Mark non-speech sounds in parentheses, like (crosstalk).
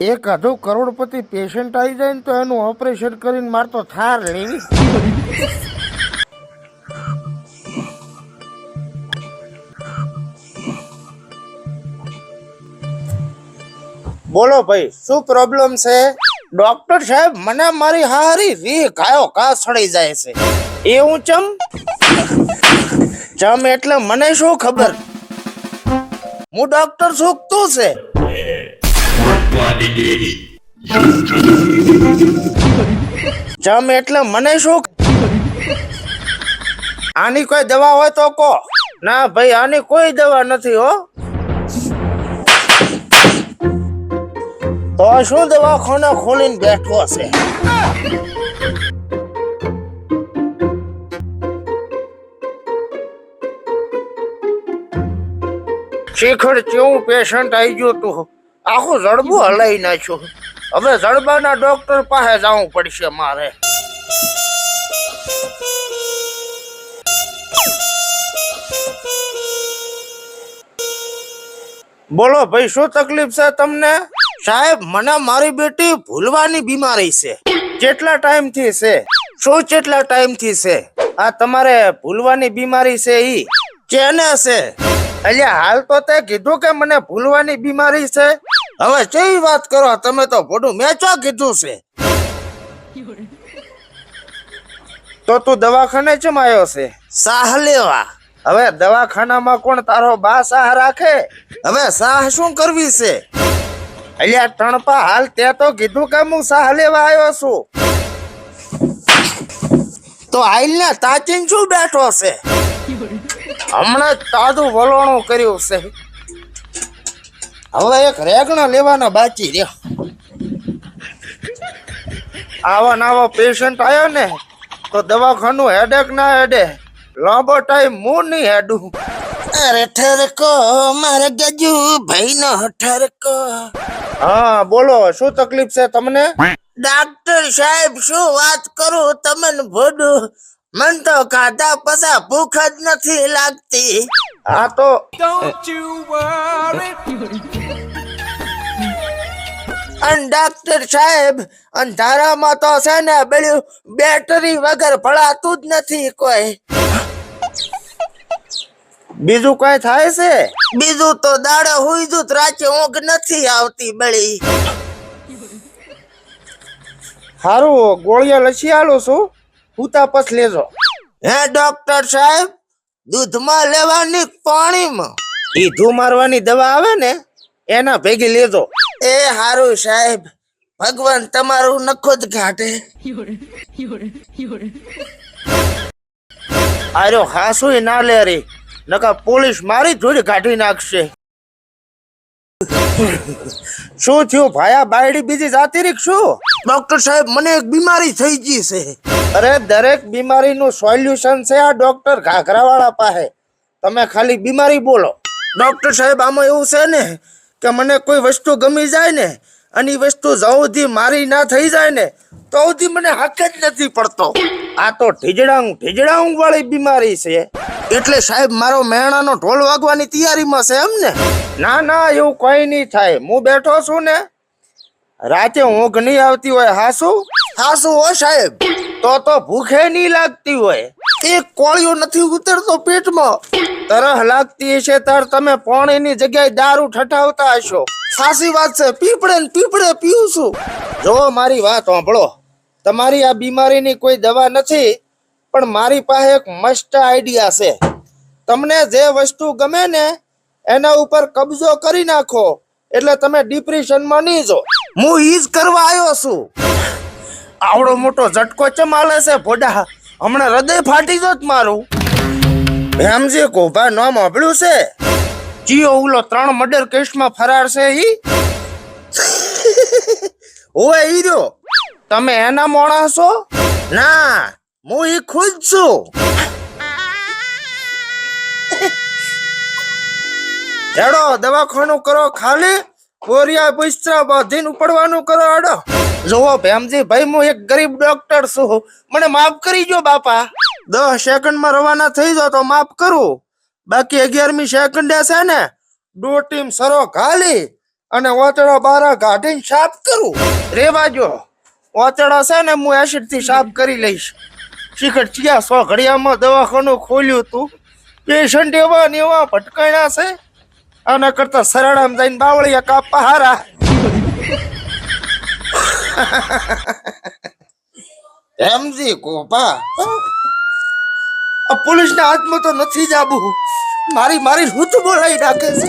એક અધો કરોડપતિ પેશન્ટ આવી જાય ને તો એનું ઓપરેશન કરીને માર તો થાર લેવી. બોલો ભાઈ શું પ્રોબ્લેમ છે? ડોક્ટર સાહેબ મને મારી હારી રી ગાયો કા સડી જાય છે. એવું ચમ? ચમ એટલે મને શું ખબર? હું ડોક્ટર શું છે? જમ એટલે મને શું આની કોઈ દવા હોય તો કો. ના ભાઈ, આની કોઈ દવા નથી, હો. તો શું દવાખાને ખોલીને બેઠો છે? શિખર કેવું પેશન્ટ આવી ગયું તું? આખું જડબું હલાઈ નાખ્યું. હવે જડબાના ડોક્ટર પાસે જવું પડશે મારે. બોલો ભાઈ શું તકલીફ છે તમને? સાહેબ મને મારી બેટી ભૂલવાની બીમારી છે. કેટલા ટાઈમથી છે શું કેટલા ટાઈમથી છે? આ તમારે ભૂલવાની બીમારી છે ઈ. કેને છે. અલ્યા હાલ તો તે કીધું કે મને ભૂલવાની બીમારી છે. હવે કેવી વાત કરો? તમે તો ભોડું મેં ચો કીધું છે? તો તું દવાખાને ચમ આવ્યો છે? સાહ લેવા હવે દવાખાનામાં કોણ તારો બા સાહ રાખે? હવે સાહ શું કરવી છે? અલ્યા ટણપા હાલ તે તો કીધું કે હું સાહ લેવા આવ્યો છું. તો આઈલ ને તાચીન શું બેઠો છે? હમણાં તાજું વલોણું કર્યું છે. હવે એક રેગણો લેવાનો બાકી રહ્યો. આવા નાવા પેશન્ટ આવ્યો ને તો દવાખાનું હેડેક ના હેડે લાંબો ટાઈમ હું નહીં હેડું. અરે ઠરકો મારે ગજુ ભાઈ નો ઠરકો. હા બોલો શું તકલીફ છે તમને? ડાક્ટર સાહેબ શું વાત કરું તમને ભોડું? મન તો ખાધા પસા ભૂખ જ નથી લાગતી. હા તો અન ડોક્ટર સાહેબ અંધારામાં તો છે ને બેડ્યું બેટરી વગર ભળાતું જ નથી કોઈ. બીજું કઈ થાય છે? બીજું તો દાડે હુઈ જુ રાચે ઊંઘ નથી આવતી બળી. સારું ગોળીઓ લસી આલો છું. હું પછ લેજો. હે ડોક્ટર સાહેબ? દૂધમાં લેવાની પાણીમાં. ઈ ધૂ મારવાની દવા આવે ને એના ભેગી લેજો. એ હારું સાહેબ ભગવાન તમારું નખો જ ઘાટે. આરો હાસુય ના લે રે નકા પોલીસ મારી જોડી કાઢી નાખશે. શું થયું ભાયા બાયડી બીજી જાતી રીક શું? ડોક્ટર સાહેબ મને એક બીમારી થઈ ગઈ છે. અરે દરેક બીમારીનું સોલ્યુશન છે આ ડોક્ટર ઘાઘરાવાળા પાસે. તમે ખાલી બીમારી બોલો. ડોક્ટર સાહેબ, આમાં એવું છે ને કે મને કોઈ વસ્તુ ગમી જાય ને, અને એ વસ્તુ જવથી મારી ના થઈ જાય ને, તો સુધી મને હક જ નથી પડતો. આ તો ઢીજડાંગ ઢીજડાંગ વાળી બીમારી છે. એટલે સાહેબ, મારો મેણાનો ઢોલ વાગવાની તૈયારીમાં છે એમ ને? ના ના, એવું કોઈ નહીં થાય. હું બેઠો છું ને. રાતે ઊંઘ નહીં આવતી હોય, હાસુ? હાસુ હો સાહેબ. તો તો ભૂખે નહીં લાગતી હોય. એક કોળિયો નથી ઉતરતો પેટમાં. તરહ લાગતી હશે તાર તમે પાણીની જગ્યાએ દારૂ ઠઠાવતા હશો. સાચી વાત છે પીપળે ને પીપળે પીવું છું. જો મારી વાત સાંભળો. તમારી આ બીમારીની કોઈ દવા નથી પણ મારી પાસે એક મસ્ત આઈડિયા છે. તમને જે વસ્તુ ગમે ને એના ઉપર કબજો કરી નાખો. એટલે તમે ડિપ્રેશનમાં નહીં જો. હું ઈ જ કરવા આવ્યો છું. આવડો મોટો ઝટકો ચમાલે છે, ભોડા? હમણાં હૃદય ફાટી જોત મારું. ભેમજી કોભા નામ સાંભળ્યું છે? જીઓ ઉલો ત્રણ મર્ડર કેસમાં ફરાર છે ઈ? ઓએ ઈ તમે એના મોણા છો? ના, હું ઈ ખુદ છું. એડો દવાખાનું કરો ખાલી કોરિયા બિસ્તરા બાંધીને ઉપડવાનું કરો, હેડો. જોવો ભેમજી ભાઈ હું એક ગરીબ ડોક્ટર છું. મને માફ કરી જો બાપા. દસ સેકન્ડમાં રવાના થઈ જાવ તો માફ કરું. બાકી અગિયારમી સેકન્ડે છે ને, દો ટીમ સરો ખાલી અને ઓચડો બારા કાઢીને સાફ કરું. રેવા જો ઓચડો છે ને, હું એસિડથી સાફ કરી લઈશ. શિખર ચિયા સો ઘડિયામાં દવાખાનું ખોલ્યું તું. પેશન્ટ એવા ને એવા ભટકાણા છે. આના કરતા સરળામ જઈને બાવળિયા કાપા હારા. (laughs) એમજી કોપા આ પોલીસના હાથમાં તો નથી જાબુ. મારી મારી રૂત બોલાવી નાખે છે.